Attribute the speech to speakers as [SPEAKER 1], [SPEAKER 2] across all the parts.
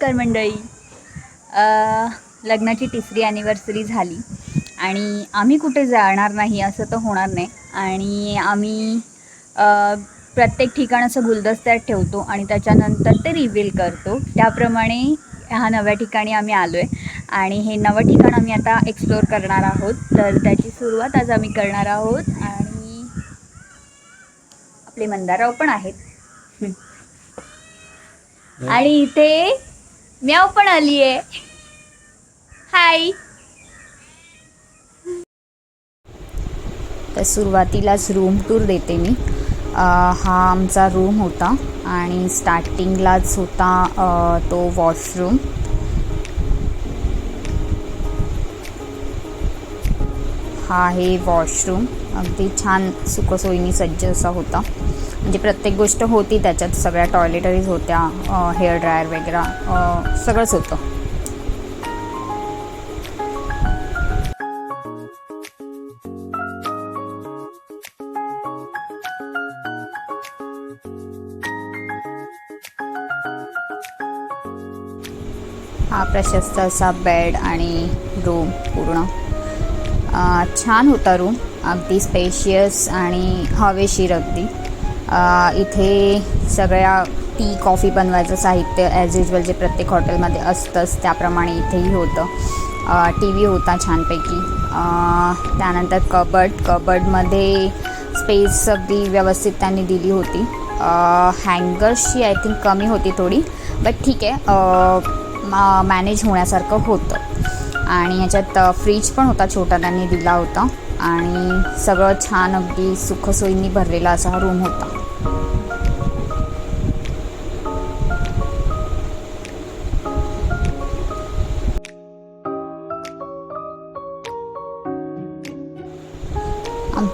[SPEAKER 1] नमस्कार मंडळी. लग्नाची तिसरी ॲनिव्हर्सरी झाली आणि आम्ही कुठे जाणार नाही असं तर होणार नाही. आणि आम्ही प्रत्येक ठिकाण असं गुलदस्त्यात ठेवतो आणि त्याच्यानंतर ते रिव्हील करतो. त्याप्रमाणे ह्या नव्या ठिकाणी आम्ही आलो आहे आणि हे नवं ठिकाण आम्ही आता एक्सप्लोअर करणार आहोत. तर त्याची सुरुवात आज आम्ही करणार आहोत आणि आपले मंदाराव पण आहेत. आणि इथे म्याव पण आली आहे हाय तर सुरुवातीलाच रूम टूर देते मी. हा आमचा रूम होता आणि स्टार्टिंगलाच होता तो वॉशरूम हा आहे वॉशरूम अगदी छान सुखसोयीनी सज्ज असा होता. म्हणजे प्रत्येक गोष्ट होती त्याच्यात सगळ्या टॉयलेटरीज होत्या हेअर ड्रायर वगैरे सगळंच होतं. हा प्रशस्त असा बेड आणि रूम पूर्ण. छान होता रूम अगदी स्पेशियस आणि हवेशीर अगदी. इथे सगळ्या टी कॉफी बनवायचं साहित्य ॲज युजल जे प्रत्येक हॉटेलमध्ये असतंच त्याप्रमाणे इथेही होतं. टी व्ही होता छानपैकी. त्यानंतर कबड कबडमध्ये स्पेस अगदी व्यवस्थित त्यांनी दिली होती. हँगर्सची आय थिंक कमी होती थोडी बट ठीक आहे. मॅनेज होण्यासारखं होतं. आणि याच्यात फ्रीज पण होता छोटा त्यांनी दिला होता. आणि सगळं छान अगदी सुखसोयींनी भरलेला असा हा रूम होता.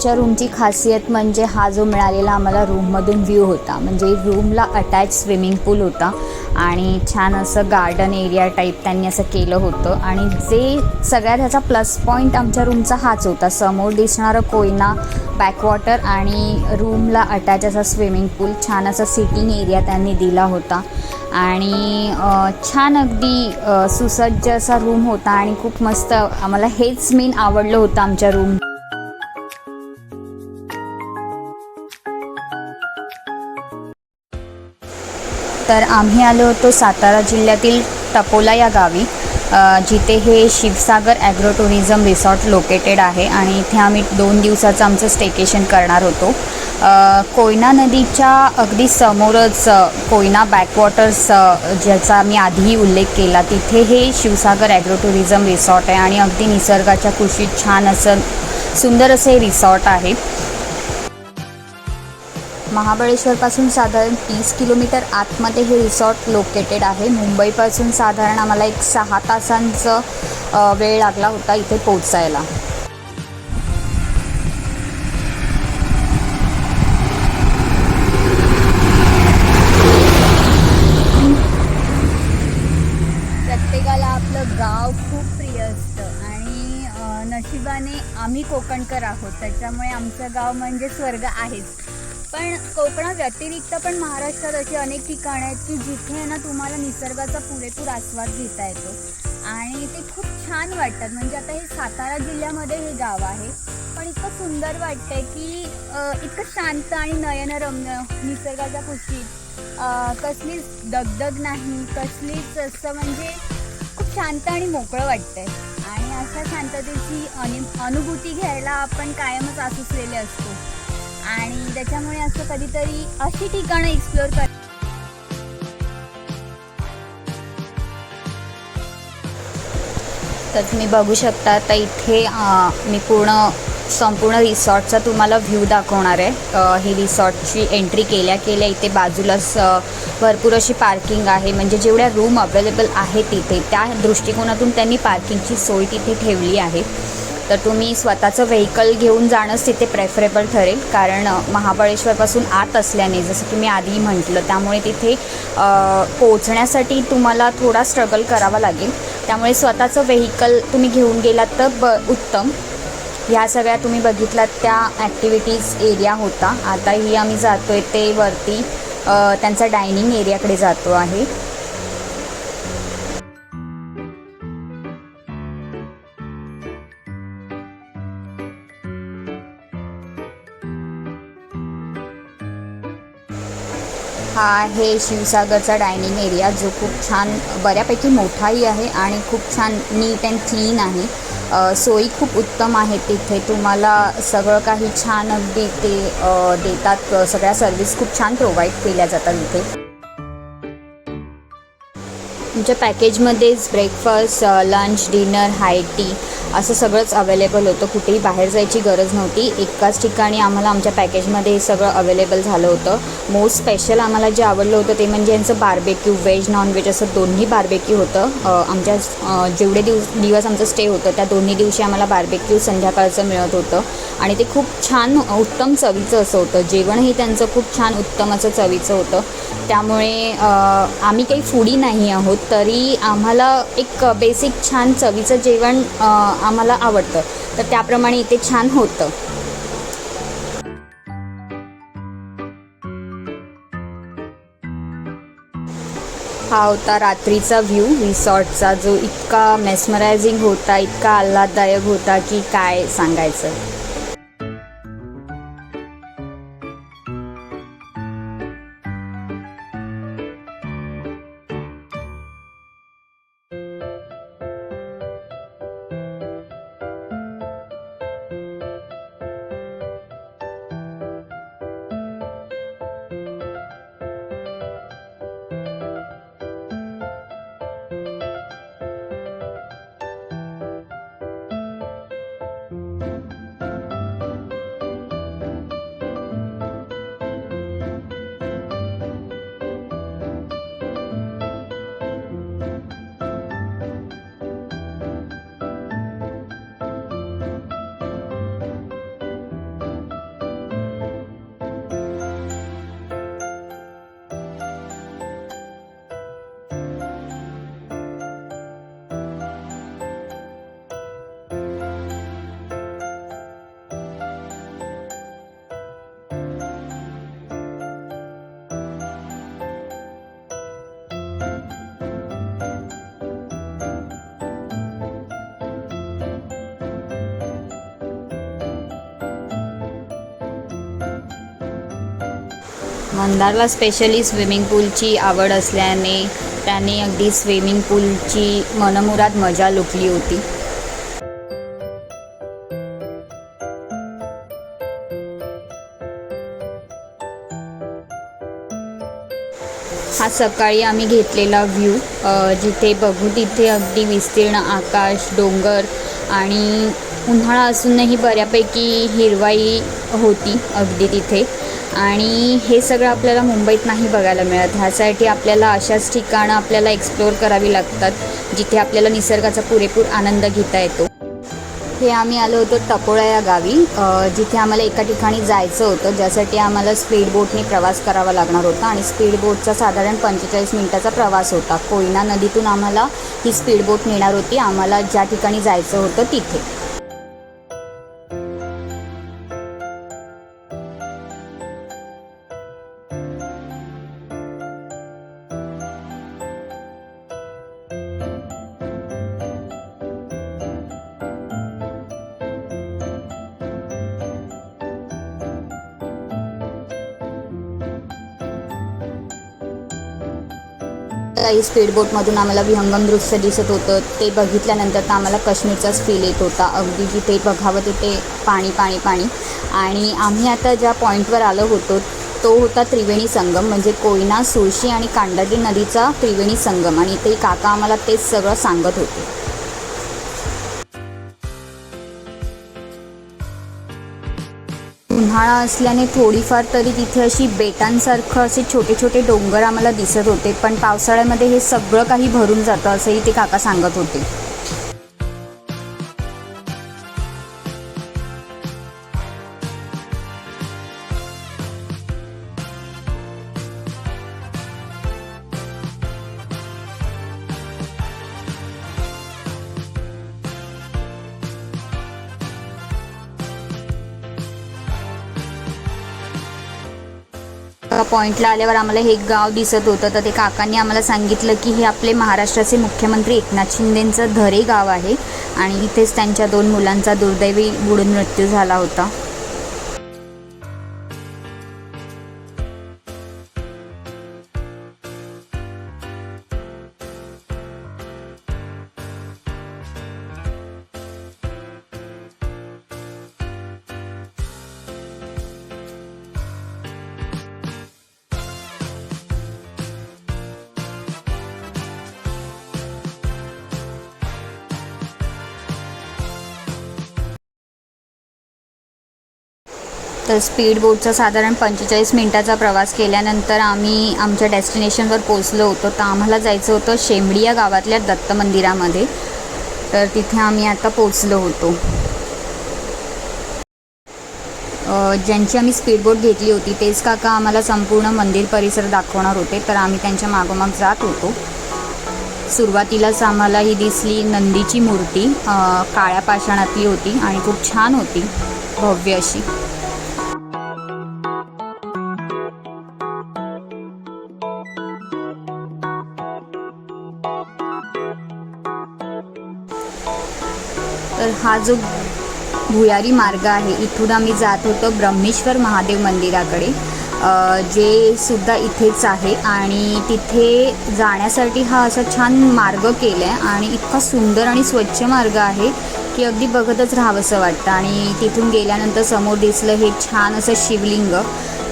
[SPEAKER 1] आमच्या रूमची खासियत म्हणजे हा जो मिळालेला आम्हाला रूममधून व्ह्यू होता. म्हणजे रूमला अटॅच स्विमिंग पूल होता आणि छान असं गार्डन एरिया टाईप त्यांनी असं केलं होतं. आणि जे सगळ्यात ह्याचा प्लस पॉईंट आमच्या रूमचा हाच होता. समोर दिसणारं कोयना बॅकवॉटर आणि रूमला अटॅच असा स्विमिंग पूल छान असा सिटिंग एरिया त्यांनी दिला होता. आणि छान अगदी सुसज्ज असा रूम होता आणि खूप मस्त आम्हाला हेच मेन आवडलं होतं आमच्या रूम तर आम्ही आलो होतो सातारा जिल्ह्यातील टपोला या गावी. जिथे हे Shivsagar agro tourism resort located आहे आणि इथे आम्ही दोन दिवसाचं आमचं स्टेकेशन करणार होतो. कोयना नदीच्या अगदी समोरच कोयना बॅकवॉटर्स ज्याचा मी आधीही उल्लेख केला तिथे हे शिवसागर ॲग्रो टुरिझम रिसॉर्ट आहे आणि अगदी निसर्गाच्या कुशीत छान असं सुंदर असं हे रिसॉर्ट आहे. महाबळेश्वरपासून साधारण तीस किलोमीटर आतमध्ये हे रिसॉर्ट लोकेटेड आहे. मुंबईपासून साधारण आम्हाला एक सहा तासांचं वेळ लागला होता इथे पोचायला प्रत्येकाला आपलं गाव खूप प्रिय असतं आणि नशिबाने आम्ही कोकणकर आहोत. त्याच्यामुळे आमचं गाव म्हणजे स्वर्ग आहेच. पण कोकणा व्यतिरिक्त पण महाराष्ट्रात अशी अनेक ठिकाणं आहेत की जिथे ना तुम्हाला निसर्गाचा पुरेपूर आस्वाद घेता येतो. आणि ते खूप छान वाटतात. म्हणजे आता हे सातारा जिल्ह्यामध्ये हे गाव आहे. पण इतकं सुंदर वाटतंय की इतकं शांत आणि नयनरम्य निसर्गाच्या कुशीत कसलीच दगदग नाही कसलीच असं म्हणजे खूप शांत आणि मोकळं वाटतंय. आणि अशा शांततेची अनि अनुभूती घ्यायला आपण कायमच आसुसलेले असतो. आणि त्याच्यामुळे असं कधीतरी अशी ठिकाणं एक्सप्लोअर कर तर तुम्ही बघू शकता तर इथे मी पूर्ण संपूर्ण रिसॉर्टचा तुम्हाला व्ह्यू दाखवणार आहे. ही रिसॉर्टची एंट्री केल्या केल्या इथे बाजूलाच भरपूर अशी पार्किंग आहे. म्हणजे जेवढ्या रूम अवेलेबल आहेत तिथे त्या दृष्टिकोनातून त्यांनी पार्किंगची सोय तिथे ठेवली आहे. तर तुम्ही स्वतःचं व्हेकल घेऊन जाणंच तिथे प्रेफरेबल ठरेल. कारण महाबळेश्वरपासून आत असल्याने जसं की मी आधी म्हटलं त्यामुळे तिथे पोहोचण्यासाठी तुम्हाला थोडा स्ट्रगल करावा लागेल. त्यामुळे स्वतःचं व्हेकल तुम्ही घेऊन गेलात तर ब उत्तम. ह्या सगळ्या तुम्ही बघितलात त्या ॲक्टिव्हिटीज एरिया होता. आताही आम्ही जातो आहे ते वरती त्यांचा डायनिंग एरियाकडे जातो आहे. हा आहे शिवसागरचा डायनिंग एरिया जो खूप छान बऱ्यापैकी मोठाही आहे आणि खूप छान नीट अँड क्लीन आहे. सोयी खूप उत्तम आहेत तिथे. तुम्हाला सगळं काही छान अगदी ते देतात. सगळ्या सर्विस खूप छान प्रोव्हाइड केल्या जातात इथे. तुमच्या पॅकेजमध्येच breakfast lunch dinner high tea असं सगळंच अवेलेबल होतं. कुठेही बाहेर जायची गरज नव्हती. एकाच ठिकाणी आम्हाला आमच्या पॅकेजमध्ये हे सगळं अवेलेबल झालं होतं. मोस्ट स्पेशल आम्हाला जे आवडलं होतं ते म्हणजे यांचं बार्बेक्यू व्हेज नॉनव्हेज असं दोन्ही बार्बेक्यू होतं. आमच्या जेवढे दिवस दिवस आमचं स्टे होतं त्या दोन्ही दिवशी आम्हाला बार्बेक्यू संध्याकाळचं मिळत होतं. आणि ते खूप छान उत्तम चवीचं असं होतं. जेवणही त्यांचं खूप छान उत्तम असं चवीचं होतं. त्यामुळे आम्ही काही फुडी नाही आहोत तरी आम्हाला एक बेसिक छान चवीचं जेवण आम्हाला आवडतं. तर त्याप्रमाणे इथे छान होतं. हा होता रात्रीचा व्ह्यू रिसॉर्टचा जो इतका मेस्मरायझिंग होता इतका आल्हाददायक होता की काय सांगायचं. मंदारला स्पेशली स्विमिंग पूलची आवड असल्याने त्याने अगदी स्विमिंग पूलची मनमुराद मजा लुटली होती. हा सकाळी आम्ही घेतलेला व्ह्यू जिथे बघू तिथे अगदी विस्तीर्ण आकाश डोंगर आणि उन्हाळा असूनही बऱ्यापैकी हिरवाई होती अगदी तिथे. आणि हे सगळं आपल्याला मुंबईत नाही बघायला मिळत. ह्यासाठी आपल्याला अशाच ठिकाणं आपल्याला एक्सप्लोअर करावी लागतात जिथे आपल्याला निसर्गाचा पुरेपूर आनंद घेता येतो. हे आम्ही आलो होतो टपोळा या गावी जिथे आम्हाला एका ठिकाणी जायचं होतं ज्यासाठी आम्हाला स्पीड बोटने प्रवास करावा लागणार होता आणि स्पीड बोटचा साधारण पंचेचाळीस मिनिटाचा प्रवास होता. कोयना नदीतून आम्हाला ही स्पीड बोट नेणार होती. आम्हाला ज्या ठिकाणी जायचं होतं तिथे. काही स्पीड बोटमधून आम्हाला विहंगम दृश्य दिसत होतं. ते बघितल्यानंतर तर आम्हाला काश्मीरचाच फील येत होता. अगदी जिथे बघावं तिथे पाणी पाणी पाणी. आणि आम्ही आता ज्या पॉईंटवर आलो होतो तो होता त्रिवेणी संगम म्हणजे कोयना सुळशी आणि कांडगी नदीचा त्रिवेणी संगम. आणि ते काका आम्हाला तेच सगळं सांगत होते. उन्हाळा असल्याने थोडीफार तरी तिथे अशी बेटांसारखं असे छोटे छोटे डोंगर आम्हाला दिसत होते. पण पावसाळ्यामध्ये हे सगळं काही भरून जातं असंही ते काका सांगत होते. पॉईंटला आल्यावर आम्हाला हे एक गाव दिसत होतं. तर ते काकांनी आम्हाला सांगितलं की हे आपले महाराष्ट्राचे मुख्यमंत्री एकनाथ शिंदेंचं धरे गाव आहे. आणि इथेच त्यांच्या दोन मुलांचा दुर्दैवी बुडून मृत्यू झाला होता. तर स्पीड बोटचा साधारण पंचेचाळीस मिनटाचा प्रवास केल्यानंतर आम्ही आमच्या डेस्टिनेशनवर पोचलो होतो. तर आम्हाला जायचं होतं शेंबडी या गावातल्या दत्त मंदिरामध्ये. तर तिथे आम्ही आता पोचलो होतो. ज्यांची आम्ही स्पीडबोट घेतली होती तेच काका आम्हाला संपूर्ण मंदिर परिसर दाखवणार होते. तर आम्ही त्यांच्या मागोमाग जात होतो. सुरुवातीलाच आम्हाला ही दिसली नंदीची मूर्ती काळ्या पाषाणातली होती आणि खूप छान होती. भव्य अशी. हा जो भुयारी मार्ग आहे इथून आम्ही जात होतो ब्रह्मेश्वर महादेव मंदिराकडे. जे सुद्धा इथेच आहे आणि तिथे जाण्यासाठी हा असा छान मार्ग केला आहे आणि इतका सुंदर आणि स्वच्छ मार्ग आहे की अगदी बघतच राहावंसं वाटतं. आणि तिथून गेल्यानंतर समोर दिसलं हे छान असं शिवलिंग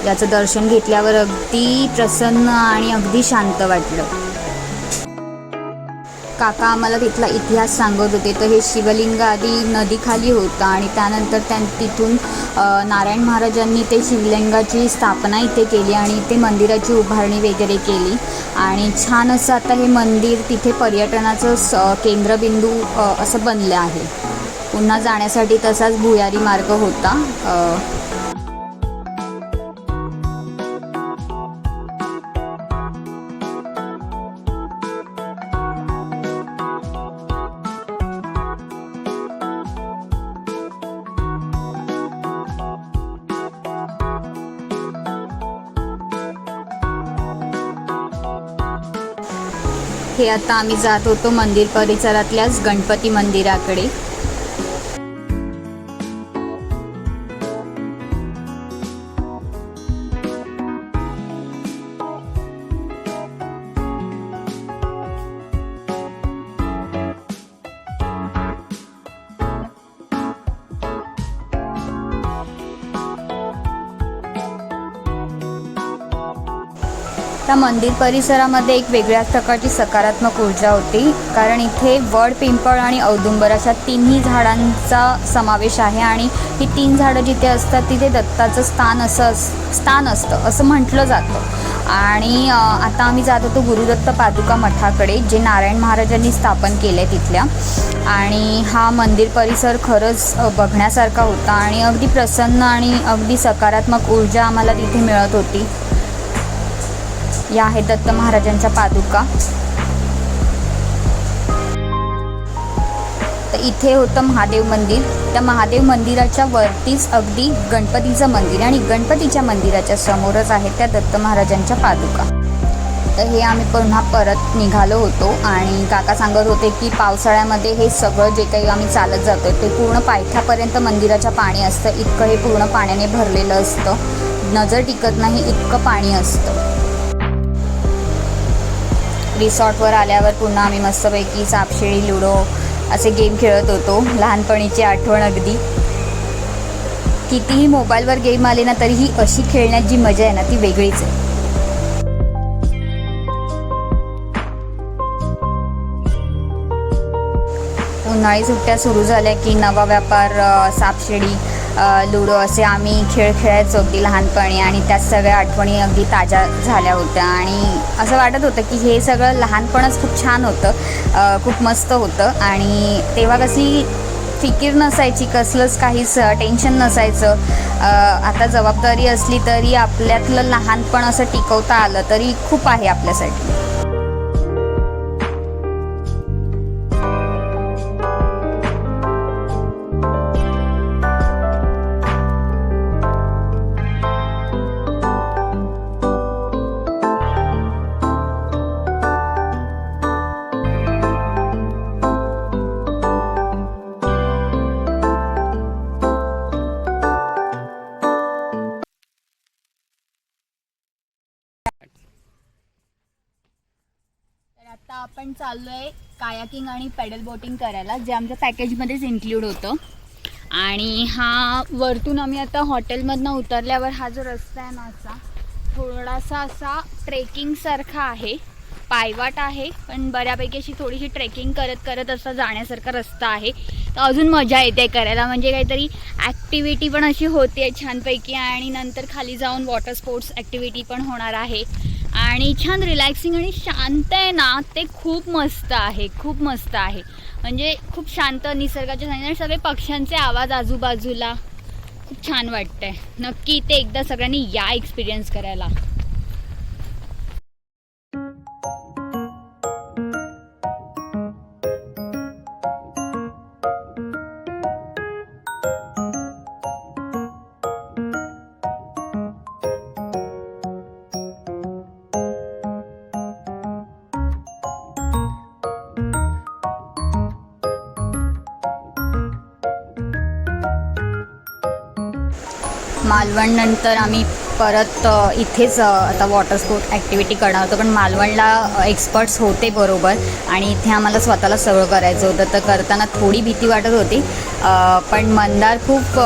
[SPEAKER 1] ज्याचं दर्शन घेतल्यावर अगदी प्रसन्न आणि अगदी शांत वाटलं. काका आम्हाला तिथला इतिहास सांगत होते. तर हे शिवलिंग आधी नदीखाली होतं आणि त्यानंतर त्यां तिथून नारायण महाराजांनी ते शिवलिंगाची स्थापना इथे केली आणि इथे मंदिराची उभारणी वगैरे केली. आणि छान असं आता हे मंदिर तिथे पर्यटनाचं स केंद्रबिंदू असं बनलं आहे. पुन्हा जाण्यासाठी तसाच भुयारी मार्ग होता. अ, आता आम्ही जात होतो मंदिर परिसरातल्याच गणपती मंदिराकडे. त्या मंदिर परिसरामध्ये एक वेगळ्याच प्रकारची सकारात्मक ऊर्जा होती. कारण इथे वड पिंपळ आणि औदुंबर अशा तिन्ही झाडांचा समावेश आहे आणि ही तीन झाडं जिथे असतात तिथे दत्ताचं स्थान असं अस स्थान असतं असं म्हटलं जातं. आणि आता आम्ही जात होतो गुरुदत्त पादुका मठाकडे जे नारायण महाराजांनी स्थापन केलं आहे तिथल्या. आणि हा मंदिर परिसर खरंच बघण्यासारखा होता आणि अगदी प्रसन्न आणि अगदी सकारात्मक ऊर्जा आम्हाला तिथे मिळत होती. या आहेत दत्त महाराजांच्या पादुका. तर इथे होतं महादेव मंदिर. त्या महादेव मंदिराच्या वरतीच अगदी गणपतीचं मंदिर आणि गणपतीच्या मंदिराच्या समोरच आहेत त्या दत्त महाराजांच्या पादुका. तर हे आम्ही पुन्हा परत निघालो होतो आणि काका सांगत होते की पावसाळ्यामध्ये हे सगळं जे काही आम्ही चालत जातो ते पूर्ण पायथ्यापर्यंत मंदिराच्या पाणी असतं. इतकं हे पूर्ण पाण्याने भरलेलं असतं. नजर टिकत नाही इतकं पाणी असतं. रिसॉर्टवर आल्यावर पुन्हा आम्ही मस्तपैकी सापशिडी लुडो असे गेम खेळत होतो. लहानपणीची आठवण अगदी. कितीही मोबाईलवर गेम आले ना तरीही अशी खेळण्यात जी मजा आहे ना ती वेगळीच आहे. उन्हाळी सुट्ट्या सुरू झाल्या की नवा व्यापार सापशिडी लुडो असे आम्ही खेळ खेळायचो अगदी लहानपणी आणि त्या सगळ्या आठवणी अगदी ताज्या झाल्या होत्या. आणि असं वाटत होतं की हे सगळं लहानपणच खूप छान होतं खूप मस्त होतं. आणि तेव्हा कशी फिकीर नसायची कसलंच काहीच टेन्शन नसायचं. आता जबाबदारी असली तरी आपल्यातलं लहानपण असं टिकवता आलं तरी खूप आहे आपल्यासाठी. चाललोय कायाकिंग आणि पॅडल बोटिंग करायला जे आमच्या पॅकेजमध्येच इन्क्लूड होतं. आणि हा वरतून आम्ही आता हॉटेलमधनं उतरल्यावर हा जो रस्ता आहे ना असा थोडासा असा ट्रेकिंगसारखा आहे. पायवाट आहे पण बऱ्यापैकी अशी थोडीशी ट्रेकिंग करत करत असा जाण्यासारखा रस्ता आहे. तर अजून मजा येते करायला म्हणजे काहीतरी ॲक्टिव्हिटी पण अशी होते छानपैकी. आणि नंतर खाली जाऊन वॉटर स्पोर्ट्स ॲक्टिव्हिटी पण होणार आहे. आणि छान रिलॅक्सिंग आणि शांत आहे ना ते खूप मस्त आहे खूप मस्त आहे. म्हणजे खूप शांत निसर्गाच्या आणि सगळे पक्ष्यांचे आवाज आजूबाजूला. खूप छान वाटतंय. नक्की ते एकदा सगळ्यांनी या एक्सपिरियन्स करायला. मालवणनंतर आम्ही परत इथेच आता वॉटर स्पोर्ट ॲक्टिव्हिटी करणार होतो. पण मालवणला एक्सपर्ट्स होते बरोबर. आणि इथे आम्हाला स्वतःला सगळं करायचं होतं. तर करताना थोडी भीती वाटत होती. पण मंदार खूप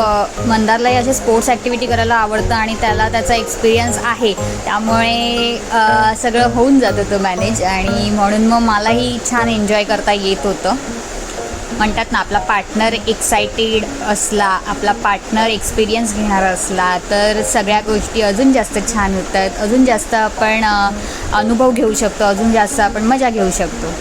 [SPEAKER 1] मंदारलाही असे स्पोर्ट्स ॲक्टिव्हिटी करायला आवडतं आणि त्याला त्याचा एक्सपिरियन्स आहे. त्यामुळे सगळं होऊन जात होतं मॅनेज आणि म्हणून मग मलाही छान एन्जॉय करता येत होतं. म्हणतात ना आपला पार्टनर एक्सायटेड असला आपला पार्टनर एक्सपिरियन्स घेणारा असला तर सगळ्या गोष्टी अजून जास्त छान होतात. अजून जास्त आपण अनुभव घेऊ शकतो अजून जास्त आपण मजा घेऊ शकतो.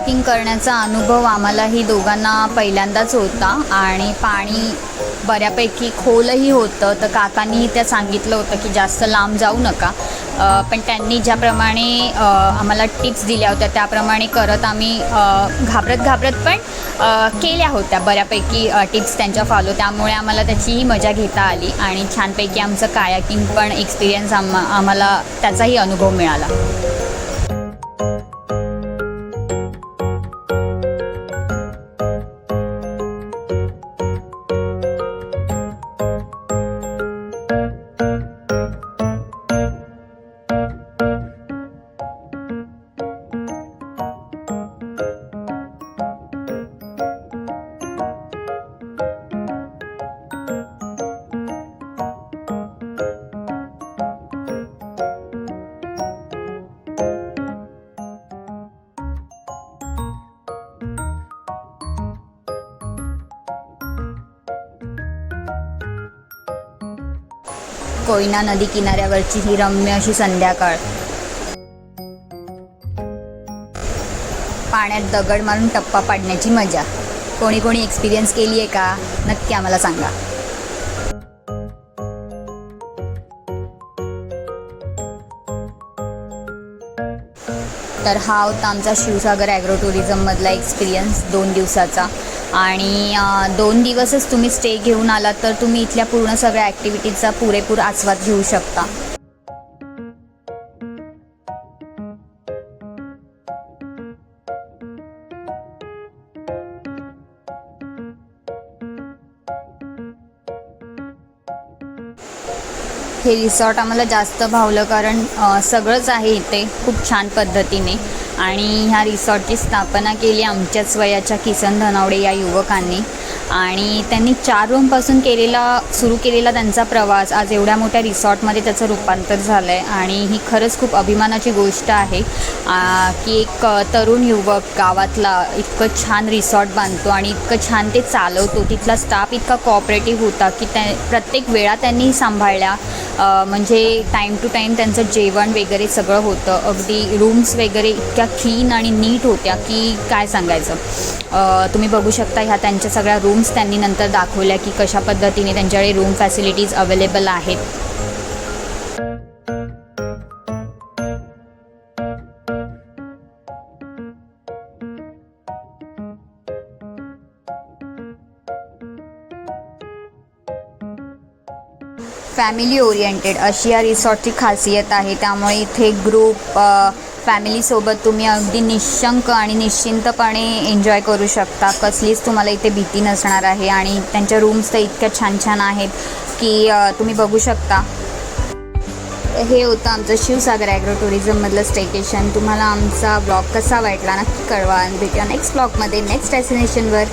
[SPEAKER 1] कायाकिंग करण्याचा अनुभव आम्हालाही दोघांना पहिल्यांदाच होता आणि पाणी बऱ्यापैकी खोलही होतं. तर काकांनी त्या सांगितलं होतं की जास्त लांब जाऊ नका. पण त्यांनी ज्याप्रमाणे आम्हाला टिप्स दिल्या होत्या त्याप्रमाणे करत आम्ही घाबरत घाबरत पण केल्या होत्या बऱ्यापैकी टिप्स त्यांच्या फॉलो त्यामुळे आम्हाला त्याचीही मजा घेता आली आणि छानपैकी आमचं कायाकिंग पण एक्सपिरियन्स आम्हा आम्हाला त्याचाही अनुभव मिळाला. कोयना नदी किनाऱ्यावरची ही रम्य अशी संध्याकाळ. पाण्यात दगड मारून टप्पा पाडण्याची मजा. कोणी कोणी एक्सपिरियन्स केली आहे का? नक्की आम्हाला सांगा. तर हा होता आमचा शिवसागर ॲग्रो टुरिझममधला एक्सपिरियन्स दोन दिवसाचा. आणि दोन दिवसच तुम्ही स्टे घेऊन आलात तर तुम्ही इथल्या पूर्ण सगळ्या ॲक्टिव्हिटीजचा पुरेपूर आस्वाद घेऊ शकता. हे रिसॉर्ट आम्हाला जास्त भावलं कारण सगळंच आहे इथे खूप छान पद्धतीने. आणि ह्या रिसॉर्टची स्थापना केली आमच्याच वयाच्या किसन धनावडे या युवकांनी. आणि त्यांनी चार रूमपासून केलेला सुरू केलेला त्यांचा प्रवास आज एवढ्या मोठ्या रिसॉर्टमध्ये त्याचं रूपांतर झालं आहे आणि ही खरंच खूप अभिमानाची गोष्ट आहे की एक तरुण युवक गावातला इतकं छान रिसॉर्ट बांधतो आणि इतकं छान ते चालवतो. तिथला स्टाफ इतका कॉपरेटिव्ह होता की त्या प्रत्येक वेळा त्यांनी सांभाळल्या. म्हणजे टाईम टू टाईम त्यांचं जेवण वगैरे सगळं होतं. अगदी रूम्स वगैरे इतक्या क्लीन आणि नीट होत्या की काय सांगायचं? तुम्ही बघू शकता ह्या त्यांच्या सगळ्या रूम रूम्स त्यांनी नंतर दाखवल्या की कशा पद्धतीने त्यांच्याकडे रूम फॅसिलिटीज अवेलेबल आहेत. फॅमिली ओरिएंटेड अशी या रिसॉर्टची खासियत आहे. त्यामुळे इथे ग्रुप फॅमिलीसोबत तुम्ही अगदी निशंक आणि निश्चिंतपणे एन्जॉय करू शकता. कसलीच तुम्हाला इथे भीती नसणार आहे आणि त्यांच्या रूम्स तर इतक्या छान छान आहेत की तुम्ही बघू शकता. हे होतं आमचं शिवसागर ॲग्रो टुरिझममधलं स्टेकेशन तुम्हाला आमचा ब्लॉग कसा वाटला नक्की कळवा. आणि भेटूया नेक्स्ट ब्लॉगमध्ये नेक्स्ट डेस्टिनेशनवर